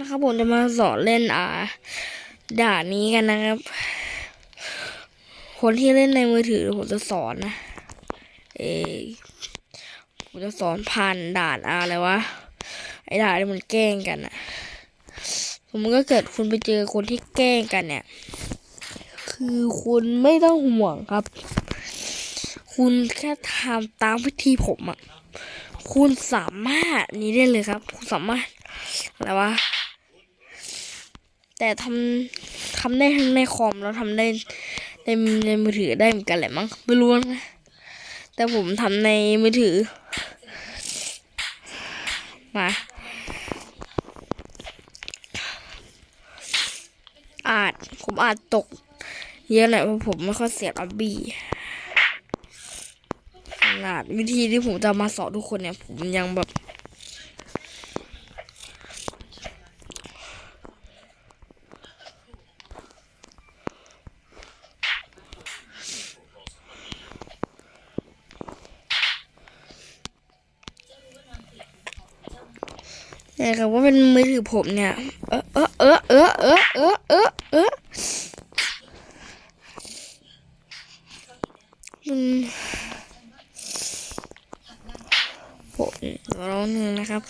นะครับ ผมจะมาสอนเล่นอ่าด่านนี้กันนะครับ คนที่เล่นในมือถือผมจะสอนนะเออผมจะสอนผ่านด่านอะไรวะไอ้ด่านที่มันแกล้งกันอะผมก็เกิดคุณไปเจอคนที่แกล้งกันเนี่ย คือคุณไม่ต้องห่วงครับ คุณแค่ทำตามวิธีผมอะคุณสามารถนี้ได้เลยครับ คุณสามารถอะไรวะ แต่ทำทำได้ทั้งในคอมแล้วทำได้ในในมือถือได้เหมือนกันแหละมั้งไม่รู้นะแต่ผมทำในมือถือ มา อาจผมอาจตก เยอะหน่อยเพราะผมไม่ค่อยเสียออบบี้ขนาดวิธีที่ผมจะมาสอนทุกคนเนี่ย ผมยังแบบ แต่ครับว่าเป็นมือถือผมเนี่ย เออเออเออเออเออเออเออเออมันผมร้องหนึ่งนะครับ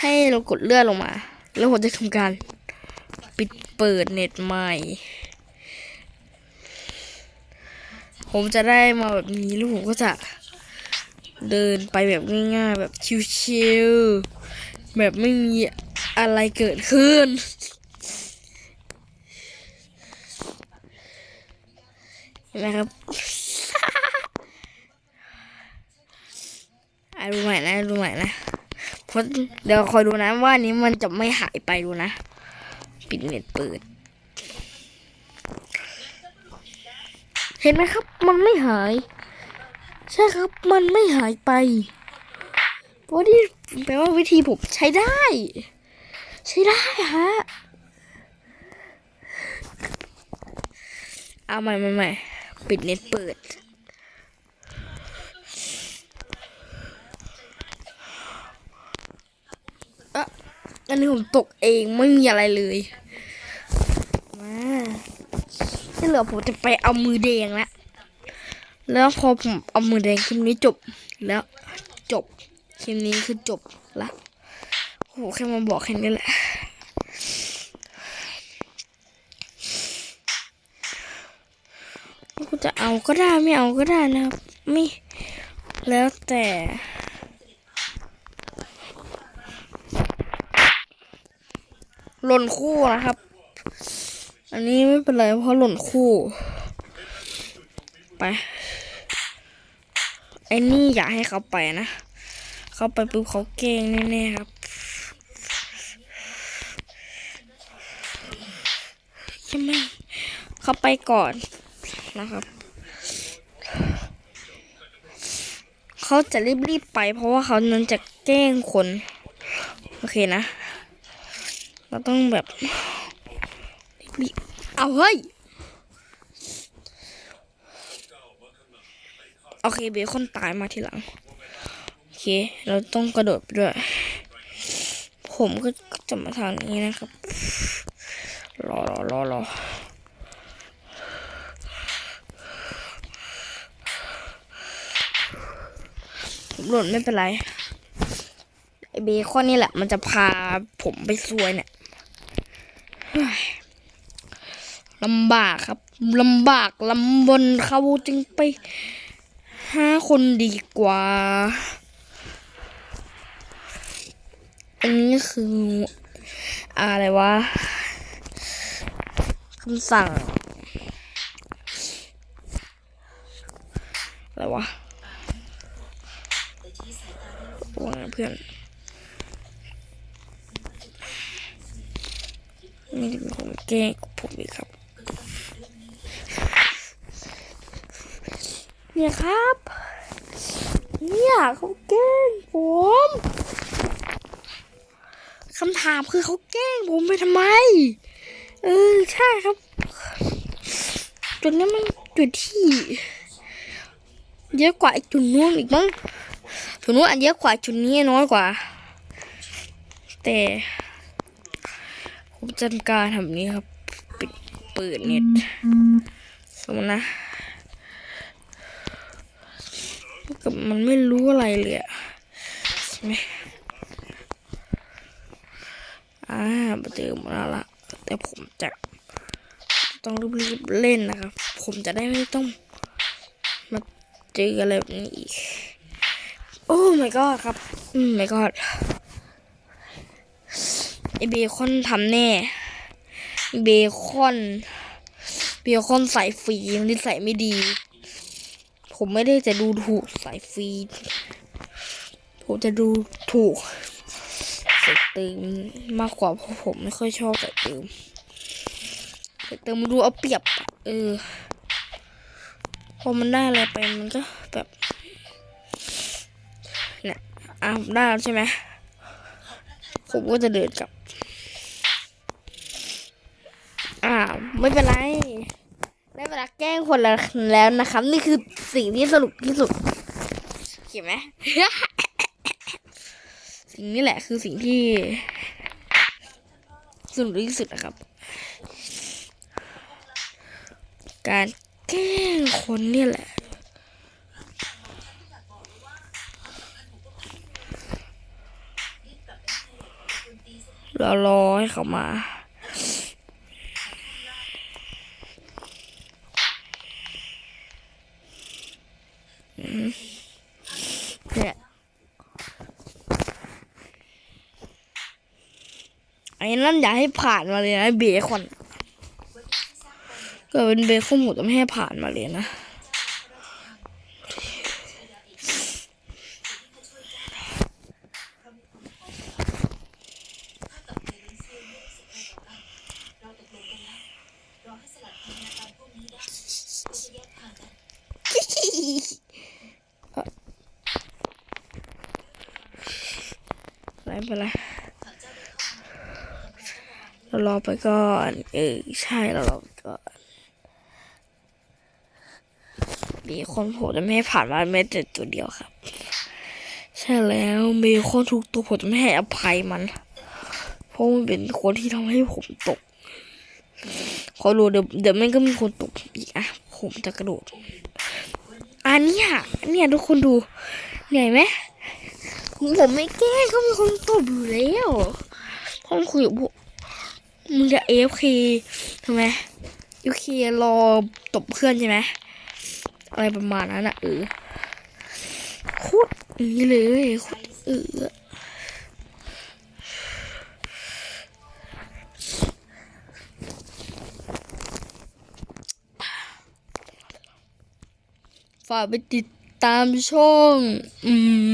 ให้เรากดเลื่อนลงมา แล้วผมจะทำการ ปิดเปิดเน็ตใหม่ ผมจะได้มาแบบนี้แล้วผมก็จะ เดินไปแบบง่ายๆแบบชิวๆแบบไม่มีอะไรเกิดขึ้นเห็นไหมครับอะดูใหม่นะดูใหม่นะเพราะเดี๋ยวคอยดูนะว่านี้มันจะไม่หายไปดูนะ ปิดเน็ตเปิด เห็นไหมครับ มันไม่หาย ใช่ครับมันไม่หายไปเพราะที่แปลว่าวิธีผมใช้ได้ ใช้ได้ฮะเอาใหม่ใหม่ใหม่ปิดเน็ตเปิด อะอันนี้ผมตกเองไม่มีอะไรเลยมาที่เหลือผมจะไปเอามือแดงแล้ว แล้วพอผมเอามือแดงคลิปนี้จบแล้วจบคลิปนี้คือจบละโอ้โหแค่มาบอกแค่นี้แหละคุณจะเอาก็ได้ไม่เอาก็ได้นะครับไม่แล้วแต่หล่นคู่นะครับ อันนี้ไม่เป็นไรเพราะหล่นคู่ ไปไอ้นี่อยากให้เขาไปนะ เขาไปปุ๊บเขาเก่งแน่ๆครับใช่ไหมเขาไปก่อนนะครับ เขาจะรีบๆไป เพราะว่าเขานั้นจะแกล้งคน โอเคนะ เราต้องแบบรีบๆเอาเฮ้ย โอเคเบคอนตายมาทีหลัง โอเค เราต้องกระโดดด้วย ผมก็จะมาทางนี้นะครับ รอรอรอรอผมหล่นไม่เป็นไรไอเบคอนนี่แหละ มันจะพาผมไปซวยเนี่ยเฮ้ยลำบากครับลำบากลำบนเขาจึงไป ห้าคนดีกว่า อันนี้คือ อะไรวะคำสั่ง อะไรวะว่างเพื่อนนี่ได้เป็นคนแก้กับผมอีกครับ เนี่ยครับ เนี่ยเขาแกล้งผมคำถามคือเขาแกล้งผมไปทำไม เออใช่ครับ จุดนี้มันจุดที่เยอะกว่าไอ้จุดนู้นอีกมั้งจุดนู้นอันเยอะกว่าจุดนี้น้อยกว่า แต่ผมจัดการทำนี้ครับ ปิดเปิดเน็ตสมมตินะ กับมันไม่รู้อะไรเลยอะใช่ไหมอ่ามาเจอมาแล้วละแต่ผมจะต้องรีบๆเล่นนะครับ ผมจะได้ไม่ต้องมาเจออะไรแบบนี้อีก โอ้ my god ครับ อืม my god ไอเบคอนทำแน่ เบคอน เบคอนใส่ฟรีนิสัยไม่ดี ผมไม่ได้จะดูถูกใส่ฟรีผมจะดูถูกส่เติมมากกว่าเพราะผมไม่ค่อยชอบส่เติมใส่เติมมันดูเอาเปรียบอะเออ พอมันได้อะไรไปมันก็แบบเนี่ยอะผมได้แล้วใช่ไหมผมก็จะเดินกลับ อ่าไม่เป็นไรได้เวลาแกล้งคนแล้วนะครับ นี่คือ สิ่งที่สนุกที่สุดเขียนไหม สิ่งนี้แหละคือสิ่งที่ สนุกที่สุดนะครับ การแกล้งคนเนี่ยแหละเรารอให้เขามา เนี่ยไอ้นั่นอย่าให้ผ่านมาเลยนะเบคอนเกิดเป็นเบคอนหมูจะไม่ให้ผ่านมาเลยนะ ไม่ เป็นไรเรารอไปก่อน เออใช่เรารอไปก่อน มีคนผมจะไม่ให้ผ่านมาแม้แต่ตัวเดียวครับ ใช่แล้วมีคนทุกตัวผมจะไม่ให้อภัยมัน เพราะมันเป็นคนที่ทำให้ผมตกขอรู้เดี๋ยวเดี๋ยวแม่งก็มีคนตกอีกอะผมจะกระโดดอันนี้ยเนี่ยทุกคนดูเหนื่อยไหม ผมไม่แก้ก็มีคนตบอยู่แล้วห้องคุยกับผมมึงจะเอฟเคทำไมเอฟเครอตบเพื่อนใช่ไหมอะไรประมาณนั้นอะเออโคตรนี้เลยโคตรเออฝากไปติดตามช่อง อืม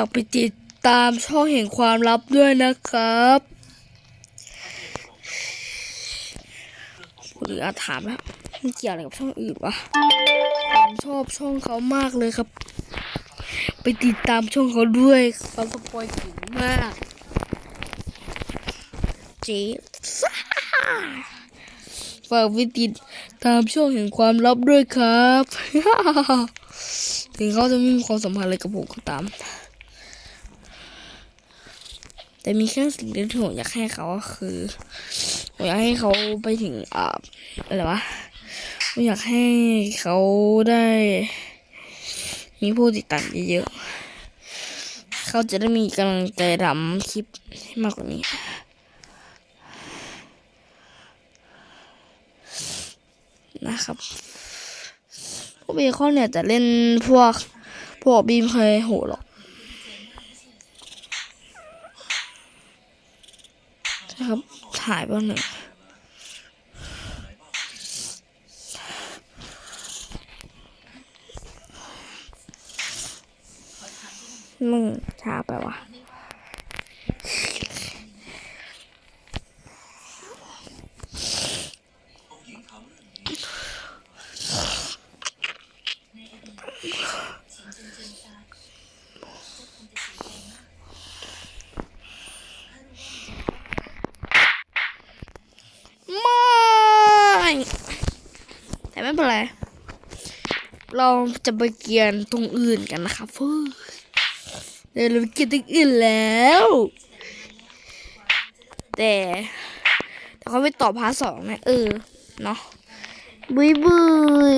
ากไปติดตามช่องแห่งความลับด้วยนะครับหรืออาถามแล้วมันเกี่ยวอะไรกับช่องอื่นวะผมชอบช่องเขามากเลยครับ ไปติดตามช่องเขาด้วยเขาสปอยเก่งมากเจ๊ซ่าฝากไปติดตามช่องแห่งความลับด้วยครับ ถึงเขาจะไม่มีความสัมพันธ์อะไรกับผมก็ตาม แต่มีแค่สิ่งเดียวที่ผมอยากให้เขาก็คือผมอยากให้เขาไปถึงอ่าอะไรวะผมอยากให้เขาได้ มีผู้ติดตามเยอะๆเขาจะได้มีกำลังใจทำคลิปให้มากกว่านี้นะครับพวกเบคอนเนี่ยจะเล่นพวกพวกบีมเคยโหหรอก ครับ ถ่ายบ้างหนึ่งมึงช้าไปวะ เป็นไร เราจะไปเกียนตรงอื่นกันนะครับเพื่อเดี๋ยวเราไปเกียนตรงอื่นแล้ว แต่แต่เขาไปต่อพาร์ทสองนะเออ เนาะบุยบุย